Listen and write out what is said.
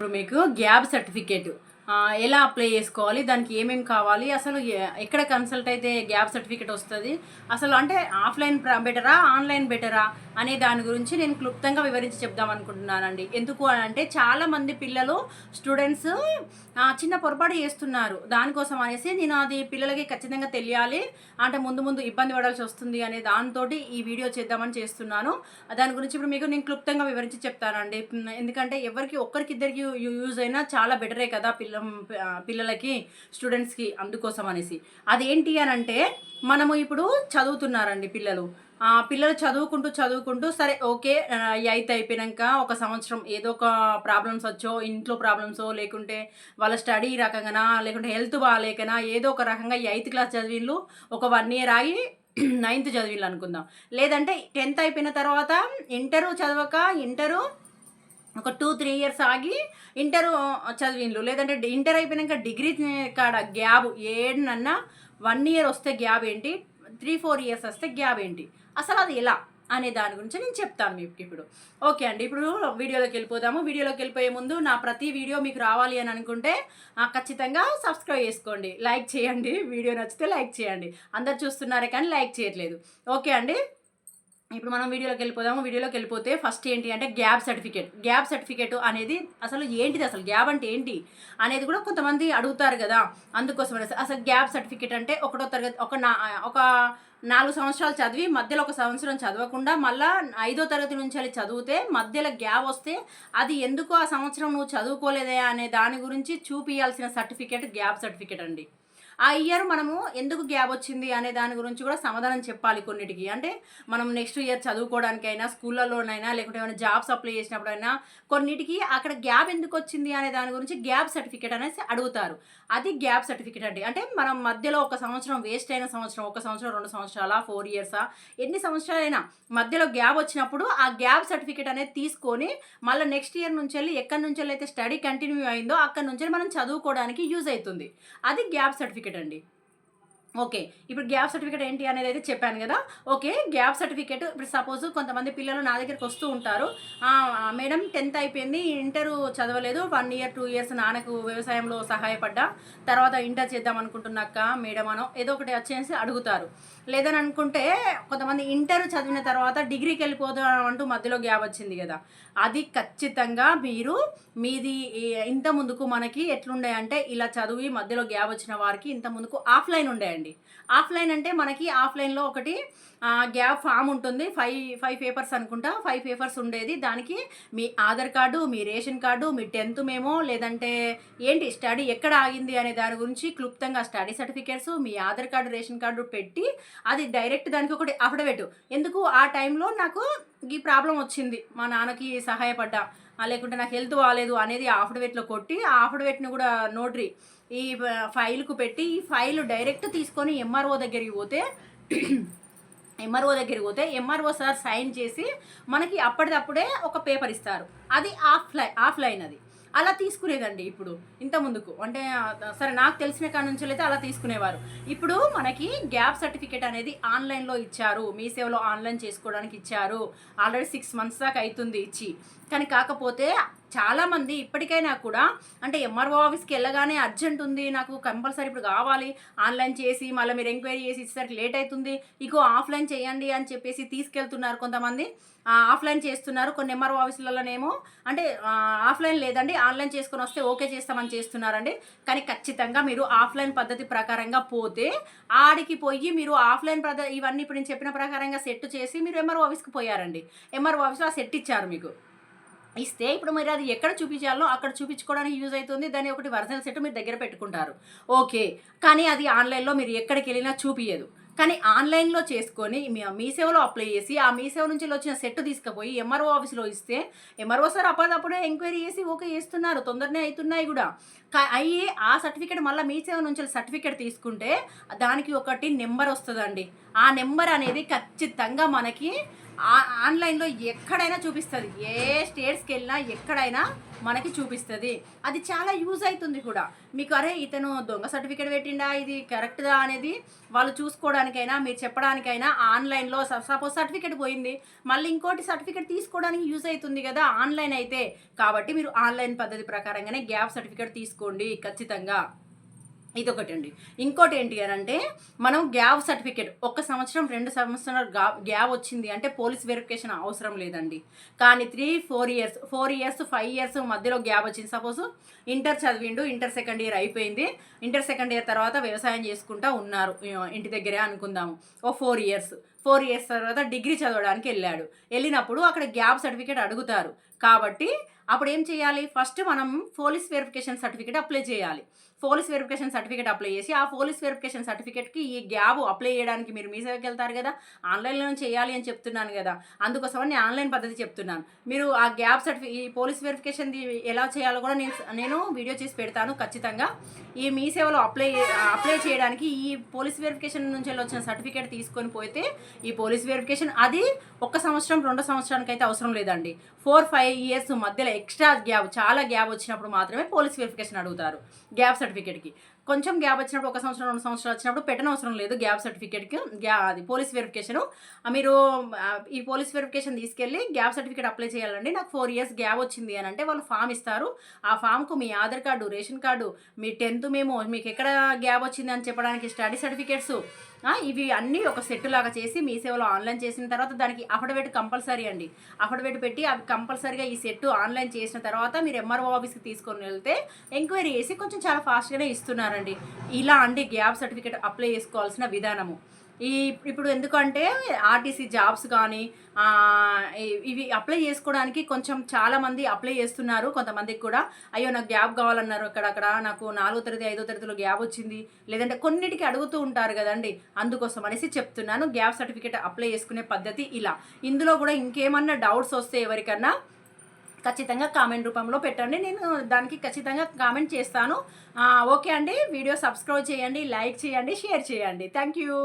ఇప్పుడు మీకు gap certificate. ఎలా అప్లై చేసుకోవాలి దానికి ఏమేమి కావాలి అసలు ఎక్కడ కన్సల్ట్ అయితే గ్యాప్ సర్టిఫికేట్ వస్తుంది అసలు అంటే ఆఫ్లైన్ బెటరా ఆన్లైన్ బెటరా అనే దాని గురించి నేను క్లుప్తంగా వివరించి చెప్దాం అనుకుంటున్నానండి. ఎందుకు అని అంటే చాలామంది పిల్లలు స్టూడెంట్స్ చిన్న పొరపాటు చేస్తున్నారు. దానికోసం అనేసి నేను అది పిల్లలకి ఖచ్చితంగా తెలియాలి. అంటే ముందు ముందు ఇబ్బంది పడాల్సి వస్తుంది అనే దాంతో ఈ వీడియో చేద్దామని చేస్తున్నాను. దాని గురించి ఇప్పుడు మీకు నేను క్లుప్తంగా వివరించి చెప్తానండి. ఎందుకంటే ఎవరికి ఒక్కరికి ఇద్దరికి యూజ్ అయినా చాలా బెటరే కదా పిల్ల పిల్లలకి స్టూడెంట్స్కి అందుకోసం అనేసి. అదేంటి అని అంటే మనము ఇప్పుడు చదువుతున్నారండి పిల్లలు. పిల్లలు చదువుకుంటూ చదువుకుంటూ సరే ఓకే ఎయిత్ అయిపోయాక ఒక సంవత్సరం ఏదో ఒక ప్రాబ్లమ్స్ వచ్చో ఇంట్లో ప్రాబ్లమ్సో లేకుంటే వాళ్ళ స్టడీ రకంగానా లేకుంటే హెల్త్ బాగాలేకనా ఏదో ఒక రకంగా ఎయిత్ క్లాస్ చదివిళ్ళు ఒక వన్ ఇయర్ ఆగి నైన్త్ చదివిళ్ళు అనుకుందాం. లేదంటే టెన్త్ అయిపోయిన తర్వాత ఇంటరు చదవక ఇంటరు ఒక టూ త్రీ ఇయర్స్ ఆగి ఇంటర్ చదివిండ్రు లేదంటే ఇంటర్ అయిపోయినాక డిగ్రీ కాడ గ్యాబ్ ఏడనన్నా వన్ ఇయర్ వస్తే గ్యాబ్ ఏంటి? త్రీ ఫోర్ ఇయర్స్ వస్తే గ్యాబ్ ఏంటి? అసలు అది ఎలా అనే దాని గురించి నేను చెప్తాను మీకు ఇప్పుడు. ఓకే అండి ఇప్పుడు వీడియోలోకి వెళ్ళిపోదాము. వీడియోలోకి వెళ్ళిపోయే ముందు నా ప్రతి వీడియో మీకు రావాలి అని అనుకుంటే ఖచ్చితంగా సబ్స్క్రైబ్ చేసుకోండి. లైక్ చేయండి. వీడియో నచ్చితే లైక్ చేయండి. అందరు చూస్తున్నారే కానీ లైక్ చేయట్లేదు. ఓకే అండి ఇప్పుడు మనం వీడియోలోకి వెళ్ళిపోదాము. వీడియోలోకి వెళ్ళిపోతే ఫస్ట్ ఏంటి అంటే గ్యాప్ సర్టిఫికేట్. గ్యాప్ సర్టిఫికేట్ అనేది అసలు ఏంటిది? అసలు గ్యాప్ అంటే ఏంటి? అనేది కూడా కొంతమంది అడుగుతారు కదా. అందుకోసం అనేసి. అసలు గ్యాప్ సర్టిఫికేట్ అంటే ఒకటో తరగతి ఒక నా ఒక నాలుగు సంవత్సరాలు చదివి మధ్యలో ఒక సంవత్సరం చదవకుండా మళ్ళా ఐదో తరగతి నుంచి అది చదివితే మధ్యలో గ్యాప్ వస్తే అది ఎందుకు ఆ సంవత్సరం నువ్వు చదువుకోలేదే అనే దాని గురించి చూపియాల్సిన సర్టిఫికేట్ గ్యాప్ సర్టిఫికేట్ అండి. ఆ ఇయర్ మనము ఎందుకు గ్యాప్ వచ్చింది అనే దాని గురించి కూడా సమాధానం చెప్పాలి కొన్నిటికి. అంటే మనం నెక్స్ట్ ఇయర్ చదువుకోవడానికైనా స్కూళ్ళలోనైనా లేకుంటే ఏమైనా జాబ్స్ అప్లై చేసినప్పుడైనా కొన్నిటికి అక్కడ గ్యాప్ ఎందుకు వచ్చింది అనే దాని గురించి గ్యాప్ సర్టిఫికేట్ అనేసి అడుగుతారు. అది గ్యాప్ సర్టిఫికేట్ అండి. అంటే మనం మధ్యలో ఒక సంవత్సరం వేస్ట్ అయిన సంవత్సరం ఒక సంవత్సరం రెండు సంవత్సరాల ఫోర్ ఇయర్సా ఎన్ని సంవత్సరాలైనా మధ్యలో గ్యాప్ వచ్చినప్పుడు ఆ గ్యాప్ సర్టిఫికేట్ అనేది తీసుకొని మళ్ళీ నెక్స్ట్ ఇయర్ నుంచి వెళ్ళి ఎక్కడి నుంచి వెళ్ళి అయితే స్టడీ కంటిన్యూ అయిందో అక్కడి నుంచి మనం చదువుకోవడానికి యూజ్ అవుతుంది. అది గ్యాప్ సర్టిఫికేట్ అండి. ఓకే. ఇప్పుడు గ్యాప్ సర్టిఫికేట్ ఏంటి అనేది అయితే చెప్పాను కదా. ఓకే గ్యాప్ సర్టిఫికేట్ ఇప్పుడు సపోజ్ కొంతమంది పిల్లలు నా దగ్గరికి వస్తూ ఉంటారు. మేడం టెన్త్ అయిపోయింది ఇంటర్ చదవలేదు వన్ ఇయర్ టూ ఇయర్స్ నాన్నకు వ్యవసాయంలో సహాయపడ్డా తర్వాత ఇంటర్ చేద్దాం అనుకుంటున్నాక మేడం అనో ఏదో ఒకటి వచ్చేసి అడుగుతారు. లేదని అనుకుంటే కొంతమంది ఇంటర్ చదివిన తర్వాత డిగ్రీకి వెళ్ళిపోదాం అంటూ మధ్యలో గ్యాప్ వచ్చింది కదా. అది ఖచ్చితంగా మీరు మీది ఇంత ముందుకు మనకి ఎట్లుండే అంటే ఇలా చదివి మధ్యలో గ్యాప్ వచ్చిన వారికి ఇంత ముందుకు ఆఫ్లైన్ ఉండేయండి ఆఫ్లైన్ అంటే మనకి ఆఫ్లైన్లో ఒకటి గ్యాప్ ఫామ్ ఉంటుంది. ఫైవ్ ఫైవ్ పేపర్స్ అనుకుంటా. ఫైవ్ పేపర్స్ ఉండేది. దానికి మీ ఆధార్ కార్డు మీ రేషన్ కార్డు మీ టెన్త్ మేమో లేదంటే ఏంటి స్టడీ ఎక్కడ ఆగింది అనే దాని గురించి క్లుప్తంగా స్టడీ సర్టిఫికేట్స్ మీ ఆధార్ కార్డు రేషన్ కార్డు పెట్టి అది డైరెక్ట్ దానికి ఒకటి అఫిడవిట్. ఎందుకు? ఆ టైంలో నాకు ఈ ప్రాబ్లం వచ్చింది. మా నాన్నకి సహాయపడ్డా. లేకుంటే నాకు హెల్త్ బాగాలేదు అనేది ఆ అఫిడవిట్లో కొట్టి ఆ అఫిడవిట్ని కూడా నోటరీ ఈ ఫైల్కు పెట్టి ఈ ఫైల్ డైరెక్ట్ తీసుకొని ఎంఆర్ఓ దగ్గరికి పోతే ఎంఆర్ఓ దగ్గరికి పోతే ఎంఆర్ఓ సార్ సైన్ చేసి మనకి అప్పటిదప్పుడే ఒక పేపర్ ఇస్తారు. అది ఆఫ్లైన్ ఆఫ్లైన్ అది. అలా తీసుకునేదండి ఇప్పుడు ఇంత ముందుకు. అంటే సరే నాకు తెలిసిన కాడ నుంచి అయితే అలా తీసుకునేవారు. ఇప్పుడు మనకి గ్యాప్ సర్టిఫికేట్ అనేది ఆన్లైన్లో ఇచ్చారు. మీ సేవలో ఆన్లైన్ చేసుకోవడానికి ఇచ్చారు. ఆల్రెడీ సిక్స్ మంత్స్ దాకా అవుతుంది ఇచ్చి. కానీ కాకపోతే చాలామంది ఇప్పటికైనా కూడా అంటే ఎంఆర్ఓ ఆఫీస్కి వెళ్ళగానే అర్జెంట్ ఉంది నాకు కంపల్సరీ ఇప్పుడు కావాలి ఆన్లైన్ చేసి మళ్ళీ మీరు ఎంక్వైరీ చేసి ఇచ్చేసరికి లేట్ అవుతుంది ఇగో ఆఫ్లైన్ చేయండి అని చెప్పేసి తీసుకెళ్తున్నారు కొంతమంది. ఆఫ్లైన్ చేస్తున్నారు కొన్ని ఎంఆర్ఓ ఆఫీసులలోనేమో అంటే ఆఫ్లైన్ లేదండి ఆన్లైన్ చేసుకొని వస్తే ఓకే చేస్తామని చేస్తున్నారండి. కానీ ఖచ్చితంగా మీరు ఆఫ్లైన్ పద్ధతి ప్రకారంగా పోతే ఆడికి పోయి మీరు ఆఫ్లైన్ పద్ధతి ఇవన్నీ ఇప్పుడు నేను చెప్పిన ప్రకారంగా సెట్ చేసి మీరు ఎంఆర్ఓ ఆఫీస్కి పోయారండి. ఎంఆర్ఓ ఆఫీస్లో ఆ సెట్ ఇచ్చారు మీకు. ఇస్తే ఇప్పుడు మీరు అది ఎక్కడ చూపించాలో అక్కడ చూపించుకోవడానికి యూజ్ అవుతుంది. దాని ఒకటి ఒరిజినల్ సెట్ మీరు దగ్గర పెట్టుకుంటారు. ఓకే. కానీ అది ఆన్లైన్లో మీరు ఎక్కడికి వెళ్ళినా చూపించదు కానీ ఆన్లైన్లో చేసుకొని మీ సేవలో అప్లై చేసి ఆ మీ సేవ నుంచి వచ్చిన సెట్ తీసుకుపోయి ఎంఆర్ఓ ఆఫీస్లో ఇస్తే ఎంఆర్ఓ సార్ అప్పటికప్పుడే ఎంక్వైరీ చేసి ఓకే చేస్తున్నారు. తొందరనే అవుతున్నాయి కూడా. అయ్యి ఆ సర్టిఫికేట్ మళ్ళీ మీ సేవ నుంచి సర్టిఫికేట్ తీసుకుంటే దానికి ఒకటి నెంబర్ వస్తుందండి. ఆ నెంబర్ అనేది ఖచ్చితంగా మనకి ఆన్లైన్లో ఎక్కడైనా చూపిస్తుంది. ఏ స్టేట్స్కి వెళ్ళినా ఎక్కడైనా మనకి చూపిస్తుంది. అది చాలా యూజ్ అవుతుంది కూడా. మీకు అరే ఇతను దొంగ సర్టిఫికేట్ పెట్టిండా? ఇది కరెక్ట్దా? అనేది వాళ్ళు చూసుకోవడానికైనా మీరు చెప్పడానికైనా ఆన్లైన్లో సపోజ్ సర్టిఫికేట్ పోయింది. మళ్ళీ ఇంకోటి సర్టిఫికేట్ తీసుకోవడానికి యూజ్ అవుతుంది కదా ఆన్లైన్ అయితే. కాబట్టి మీరు ఆన్లైన్ పద్ధతి ప్రకారంగానే గ్యాప్ సర్టిఫికేట్ తీసుకోండి ఖచ్చితంగా. ఇదొకటి అండి ఇంకోటి ఏంటి అని అంటే మనం గ్యాప్ సర్టిఫికేట్ ఒక సంవత్సరం రెండు సంవత్సరాలు గా గ్యాప్ వచ్చింది అంటే పోలీస్ వెరిఫికేషన్ అవసరం లేదండి. కానీ three four years four years five years మధ్యలో గ్యాప్ వచ్చింది. సపోజ్ ఇంటర్ చదివిండు ఇంటర్ సెకండ్ ఇయర్ అయిపోయింది. ఇంటర్ సెకండ్ ఇయర్ తర్వాత వ్యవసాయం చేసుకుంటా ఉన్నారు. ఇంటి దగ్గరే అనుకుందాము. ఓ ఫోర్ ఇయర్స్. ఫోర్ ఇయర్స్ తర్వాత డిగ్రీ చదవడానికి వెళ్ళాడు. వెళ్ళినప్పుడు అక్కడ గ్యాప్ సర్టిఫికేట్ అడుగుతారు. కాబట్టి అప్పుడు ఏం చేయాలి? ఫస్ట్ మనం పోలీస్ వెరిఫికేషన్ సర్టిఫికేట్ అప్లై చేయాలి. పోలీస్ వెరిఫికేషన్ సర్టిఫికేట్ అప్లై చేసి ఆ పోలీస్ వెరిఫికేషన్ సర్టిఫికేట్కి ఈ గ్యాబ్ అప్లై చేయడానికి మీరు మీ సేవకి వెళ్తారు కదా? ఆన్లైన్లో చేయాలి అని చెప్తున్నాను కదా. అందుకోసమని నేను ఆన్లైన్ పద్ధతి చెప్తున్నాను. మీరు ఆ గ్యాప్ సర్టిఫి ఈ పోలీస్ వెరిఫికేషన్ ఎలా చేయాలో కూడా నేను నేను వీడియో చేసి పెడతాను ఖచ్చితంగా. ఈ మీ సేవలో అప్లై అప్లై చేయడానికి ఈ పోలీస్ వెరిఫికేషన్ నుంచి వచ్చిన సర్టిఫికేట్ తీసుకొని పోతే ఈ పోలీస్ వెరిఫికేషన్ అది ఒక సంవత్సరం రెండు సంవత్సరానికి అయితే అవసరం లేదండి. ఫోర్ ఫైవ్ ఇయర్స్ మధ్యలో ఎక్స్ట్రా గ్యాప్ చాలా గ్యాప్ వచ్చినప్పుడు మాత్రమే పోలీస్ వెరిఫికేషన్ అడుగుతారు. గ్యాప్ సర్టిఫికేట్కి కొంచెం గ్యాప్ వచ్చినప్పుడు ఒక సంవత్సరం రెండు సంవత్సరాలు వచ్చినప్పుడు పెట్టనవసరం లేదు గ్యాప్ సర్టిఫికేట్కి. గ్యా అది పోలీస్ వెరిఫికేషన్. మీరు ఈ పోలీస్ వెరిఫికేషన్ తీసుకెళ్ళి గ్యాప్ సర్టిఫికేట్ అప్లై చేయాలండి. నాకు ఫోర్ ఇయర్స్ గ్యాప్ వచ్చింది అని అంటే వాళ్ళు ఫామ్ ఇస్తారు. ఆ ఫామ్కు మీ ఆధార్ కార్డు రేషన్ కార్డు మీ టెన్త్ మేము మీకు ఎక్కడ గ్యాప్ వచ్చింది అని చెప్పడానికి స్టడీ సర్టిఫికేట్స్ ఇవి అన్నీ ఒక సెట్ లాగా చేసి మీ సేవలో ఆన్లైన్ చేసిన తర్వాత దానికి అఫిడవిట్ కంపల్సరీ అండి. అఫిడవిట్ పెట్టి అవి కంపల్సరీగా ఈ సెట్ ఆన్లైన్ చేసిన తర్వాత మీరు ఎంఆర్ఓ ఆఫీస్కి తీసుకొని వెళ్తే ఎంక్వైరీ చేసి కొంచెం చాలా ఫాస్ట్గానే ఇస్తున్నారండి. ఇలా అండి గ్యాప్ సర్టిఫికేట్ అప్లై చేసుకోవాల్సిన విధానము. ఈ ఇప్పుడు ఎందుకంటే ఆర్టీసీ జాబ్స్ కానీ ఇవి అప్లై చేసుకోవడానికి కొంచెం చాలామంది అప్లై చేస్తున్నారు. కొంతమందికి కూడా అయ్యో నాకు గ్యాప్ కావాలన్నారు అక్కడక్కడ నాకు నాలుగో తరగతి ఐదో తరగతిలో గ్యాప్ వచ్చింది. లేదంటే కొన్నిటికి అడుగుతూ ఉంటారు కదండి. అందుకోసం అనేసి చెప్తున్నాను. గ్యాప్ సర్టిఫికేట్ అప్లై చేసుకునే పద్ధతి ఇలా. ఇందులో కూడా ఇంకేమన్నా డౌట్స్ వస్తే ఎవరికన్నా ఖచ్చితంగా కామెంట్ రూపంలో పెట్టండి. నేను దానికి ఖచ్చితంగా కామెంట్ చేస్తాను. ఓకే అండి. వీడియో సబ్స్క్రైబ్ చేయండి లైక్ చేయండి షేర్ చేయండి. Thank you.